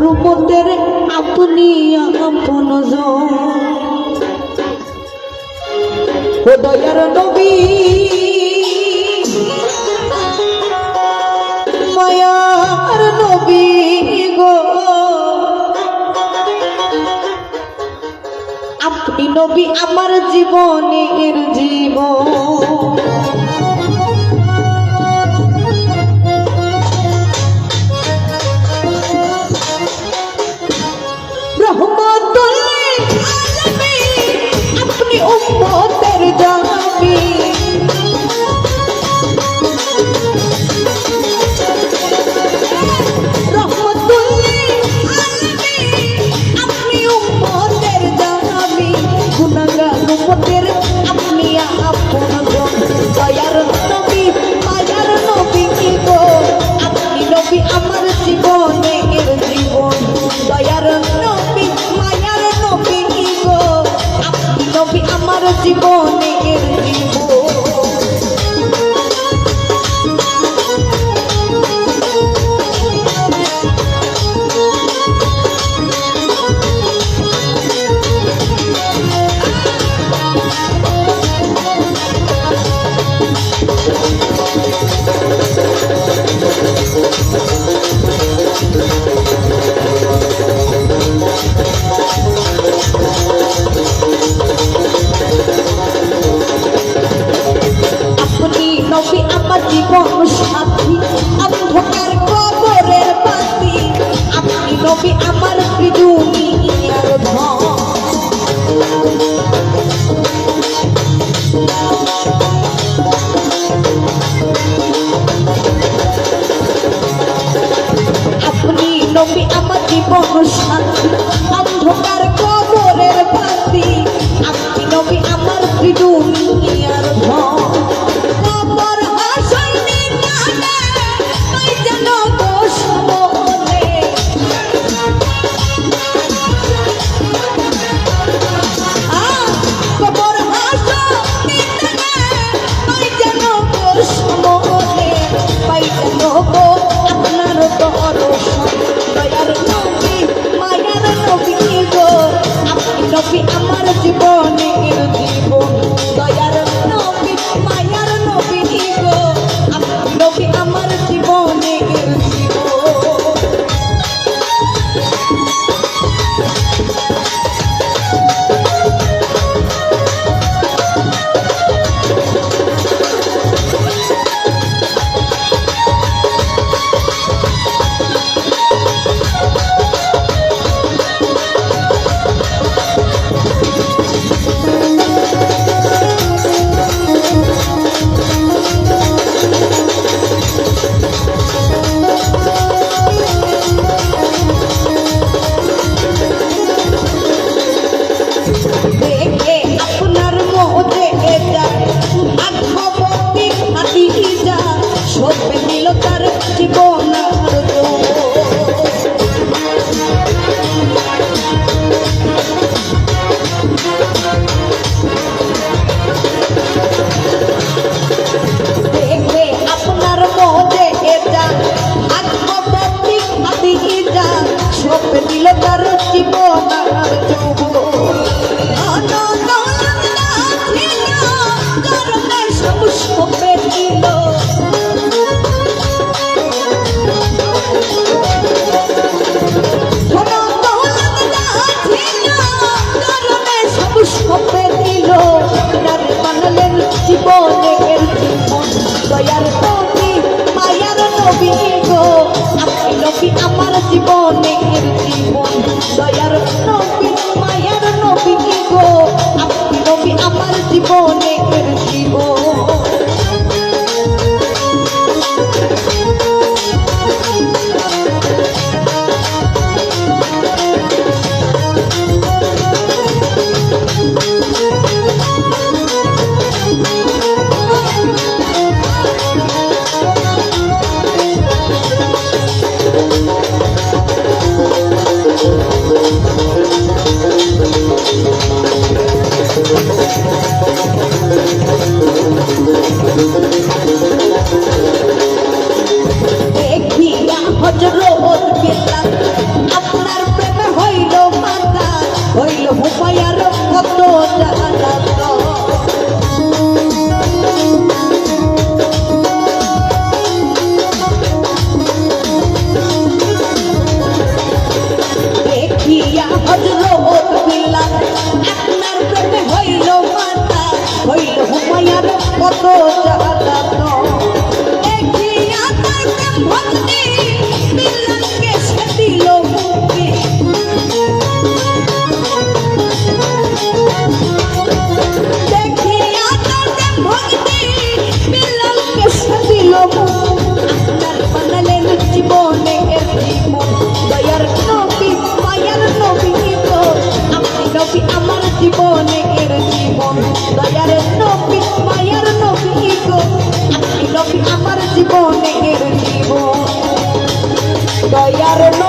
রূপতের আপনি আপন হৃদয়ের নবী মায়ার নবী গো। আপনি নবী আমার জীবনের জীবন। জীবন সাথ অসাধ্য অন্ধকার I don't know.